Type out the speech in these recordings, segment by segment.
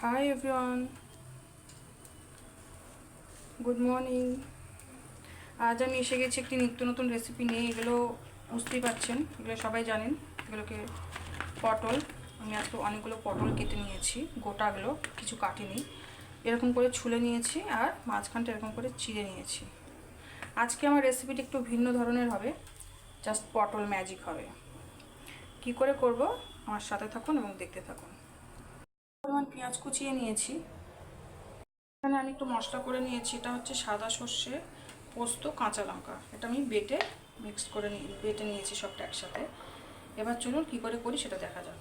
Hi everyone good morning আজ আমি এসে গেছি একটি নিত্য নতুন রেসিপি নিয়ে। এগুলো বুঝতেই পারছেন, এগুলো সবাই জানেন। এগুলোকে পটল, আমি আজকে অনেকগুলো পটল কেটে নিয়েছি, গোটাগুলো, কিছু কাটিনি। এরকম করে ছুলে নিয়েছি আর মাঝখানটা এরকম করে চিড়ে নিয়েছি। আজকে আমার রেসিপিটি একটু ভিন্ন ধরনের হবে জাস্ট পটল ম্যাজিক হবে। কি করে করব? আমার সাথে থাকুন এবং দেখতে থাকুন। পরিমাণ পেঁয়াজ কুচিয়ে নিয়েছি। এখানে আমি একটু মশলা করে নিয়েছি। এটা হচ্ছে সাদা সর্ষে পোস্ত, কাঁচা লঙ্কা। এটা আমি বেটে মিক্স করে বেটে নিয়েছি সবটা একসাথে। এবার চলুন কী করে করি সেটা দেখা যাক।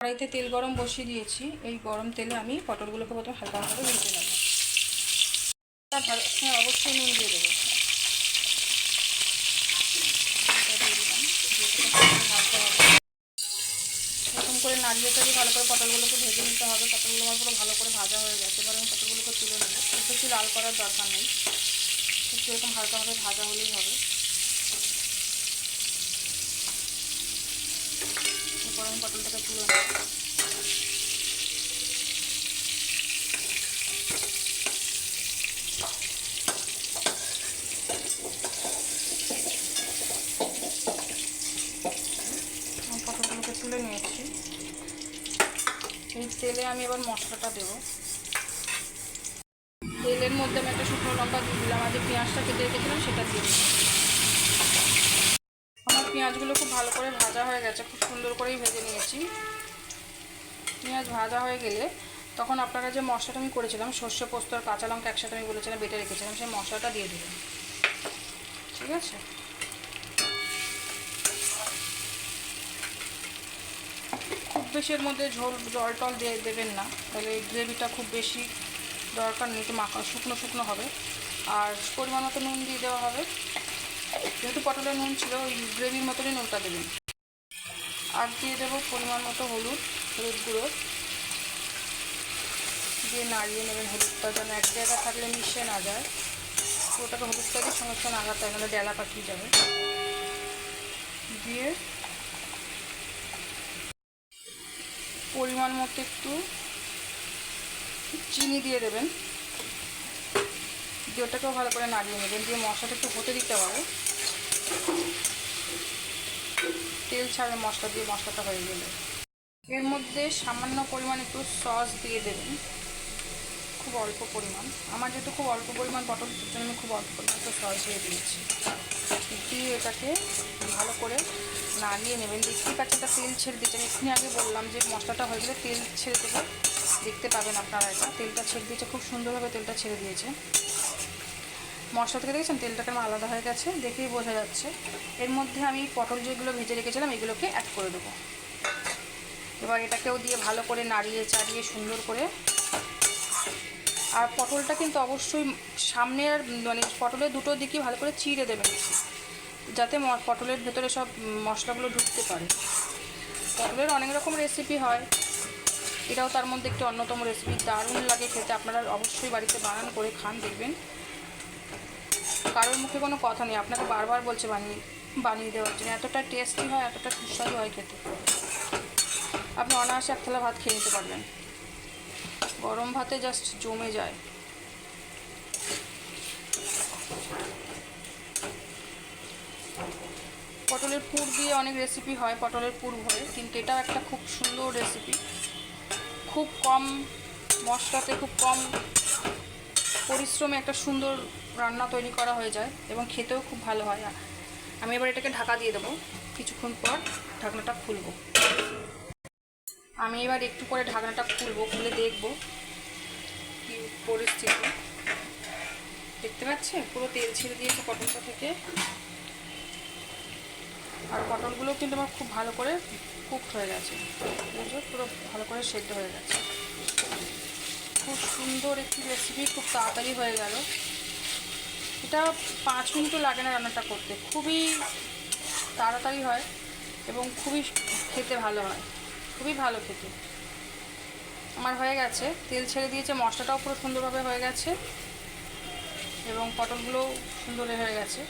কড়াইতে তেল গরম বসিয়ে দিয়েছি। এই গরম তেলে আমি পটলগুলোকে প্রথমে হালকা হালকা ভেজে নেব। তারপর হ্যাঁ অবশ্যই নুন দিয়ে দেবো এটা দিয়ে দিলাম দিয়ে এটা হালকা হবে এরকম করে নাড়িয়ে চাড়িয়ে ভালো করে পটলগুলোকে ভেজে নিতে হবে। পটলগুলো আমার পুরো ভালো করে ভাজা হয়ে গেছে, এবার আমি পটলগুলোকে তুলে নেব। খুব বেশি লাল করার দরকার নেই। একটু এরকম হালকাভাবে ভাজা হলেই হবে। এরপর আমি পটলটাকে তুলে নেব। তুলে নিয়েছি। এই তেলে আমি এবার মশলাটা দেবো। তেলের মধ্যে আমি একটা শুকনো লঙ্কা দিয়ে দিলাম। আর যে পেঁয়াজটা কেটে রেখেছিলাম সেটা দিয়ে দিলাম। আমার পেঁয়াজগুলো খুব ভালো করে ভাজা হয়ে গেছে। খুব সুন্দর করেই ভেজে নিয়েছি। পেঁয়াজ ভাজা হয়ে গেলে তখন আপনারা যে মশলাটা আমি করেছিলাম, সর্ষে পোস্ত আর কাঁচা লঙ্কা একসাথে আমি বলেছিলাম, বেটে রেখেছিলাম, সেই মশলাটা দিয়ে দেবেন ঠিক আছে? খুব বেশি এর মধ্যে ঝোল, জল টল দিয়ে দেবেন না। তাহলে গ্রেভিটা খুব বেশি দরকার নেই মাখা, শুকনো শুকনো হবে। আর পরিমাণ মতো নুন দিয়ে দেওয়া হবে। যেহেতু পটলের নুন ছিল, ওই গ্রেভির মতনই নুনটা দেবেন। আর দিয়ে দেবো পরিমাণ মতো হলুদ হলুদ গুঁড়ো। দিয়ে নাড়িয়ে নেবেন হলুদটা যেন এক জায়গায় থাকলে মিশে না যায়। ওটাকে হলুদটা দিয়ে সঙ্গে সঙ্গে নাগাতে হবে নাহলে ডেলা পাকিয়ে যাবে। দিয়ে পরিমাণ মতো একটু চিনি দিয়ে দেবেন। দিয়ে ওটাকেও ভালো করে নাড়িয়ে নেবেন, দিয়ে মশলাটা একটু হতে দিতে হবে। তেল ছাড়বে মশলা দিয়ে মশলাটা হয়ে গেলে। এর মধ্যে সামান্য পরিমাণ একটু সস দিয়ে দেবেন, খুব অল্প পরিমাণ। আমার যেহেতু খুব অল্প পরিমাণ পটল জন্য আমি খুব অল্প পরিমাণ একটু সস দিয়ে দিয়েছি। দিয়ে এটাকে ভালো করে নাড়িয়ে নেবেন। দেখতেই পাচ্ছেন এটা তেল ছেড়ে দিচ্ছে আমি এক্ষুনি আগে বললাম যে মশলাটা হয়ে গেলে তেল ছেড়ে দেবে। দেখতে পাবেন আপনারা এটা। তেলটা ছেড়ে দিয়েছে, খুব সুন্দরভাবে তেলটা ছেড়ে দিয়েছে। মশলা থেকে দেখেছেন? তেলটা কেমন আলাদা হয়ে গেছে, দেখেই বোঝা যাচ্ছে। এর মধ্যে আমি পটল যেগুলো ভেজে রেখেছিলাম, এগুলোকে অ্যাড করে দেবো। এবার এটাকেও দিয়ে ভালো করে নাড়িয়ে চাড়িয়ে সুন্দর করে। আর পটলটা কিন্তু অবশ্যই সামনের মানে পটলের দুটো দিকে ভালো করে চিড়ে দেবেন। যাতে পটলের ভেতরে সব মশলাগুলো ঢুকতে পারে। পটলের অনেক রকম রেসিপি হয়। এটাও তার মধ্যে একটি অন্যতম রেসিপি দারুণ লাগে খেতে। আপনারা অবশ্যই বাড়িতে বানান, করে খান, দেখবেন। কারোর মুখে কোনো কথা নেই। আপনাকে বারবার বলছে বানিয়ে বানিয়ে দেওয়ার জন্য। এতটা টেস্টি হয়, এতটা সুস্বাদু হয় খেতে। আপনি অনায়াসে এক থালা ভাত খেয়ে নিতে পারবেন। গরম ভাতে জাস্ট জমে যায়। পটলের পুর দিয়ে অনেক রেসিপি হয়, পটলের পুর ভরে, কিন্তু এটাও একটা খুব সুন্দর রেসিপি খুব কম মশলাতে, খুব কম পরিশ্রমে একটা সুন্দর রান্না তৈরি করা হয়ে যায় এবং খেতেও খুব ভালো হয়। আমি এবার এটাকে ঢাকা দিয়ে দেবো। কিছুক্ষণ পর ঢাকনাটা খুলবো। আমি এবার একটু পরে ঢাকনাটা খুলবো, খুলে দেখব কি পরিস্থিতি। দেখতে পাচ্ছে পুরো তেল ছেড়ে দিয়েছে পটলটা থেকে। আর পটলগুলো কিন্তু আমার খুব ভালো করে কুকড হয়ে গেছে। পুরো ভালো করে সেদ্ধ হয়ে গেছে। খুব সুন্দর একটি রেসিপি খুব তাড়াতাড়ি হয়ে গেল। এটা পাঁচ মিনিটও লাগে না রান্নাটা করতে। খুবই তাড়াতাড়ি হয় এবং খুবই খেতে ভালো হয়। খুবই ভালো খেতে। আমার হয়ে গেছে। তেল ছেড়ে দিয়েছে, মশলাটাও পুরো সুন্দরভাবে হয়ে গেছে। এবং পটলগুলোও সুন্দর হয়ে গেছে।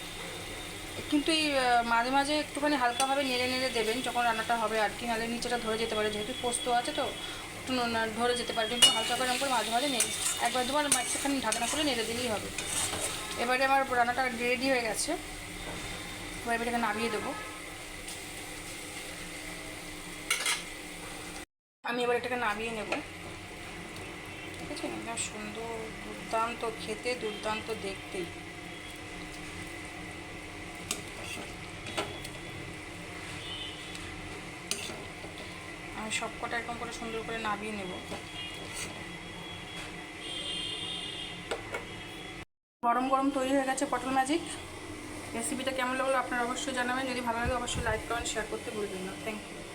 কিন্তু এই মাঝে মাঝে একটুখানি হালকাভাবে নেড়ে নেড়ে দেবেন যখন রান্নাটা হবে আর কি, নাহলে নিচেটা ধরে যেতে পারে। যেহেতু পোস্ত আছে তো, একটু ধরে যেতে পারে। কিন্তু হালকা করে করে মাঝে মাঝে নেড়ে, একবার দুবার একটুখানি ঢাকনা করে নেড়ে দিলেই হবে। এবারে আমার রান্নাটা রেডি হয়ে গেছে। এবার এটাকে নামিয়ে দেবো। আমি এবার এটাকে নামিয়ে নেব। ঠিক আছে? সুন্দর দুর্দান্ত, খেতে দুর্দান্ত দেখতেই। আমি সব কটা এরকম করে সুন্দর করে নাবিয়ে নেব। গরম গরম তৈরি হয়ে গেছে পটল ম্যাজিক রেসিপিটা কেমন লাগল আপনারা অবশ্যই জানাবেন। যদি ভালো লাগে অবশ্যই লাইক করেন শেয়ার করতে ভুলবেন না। Thank you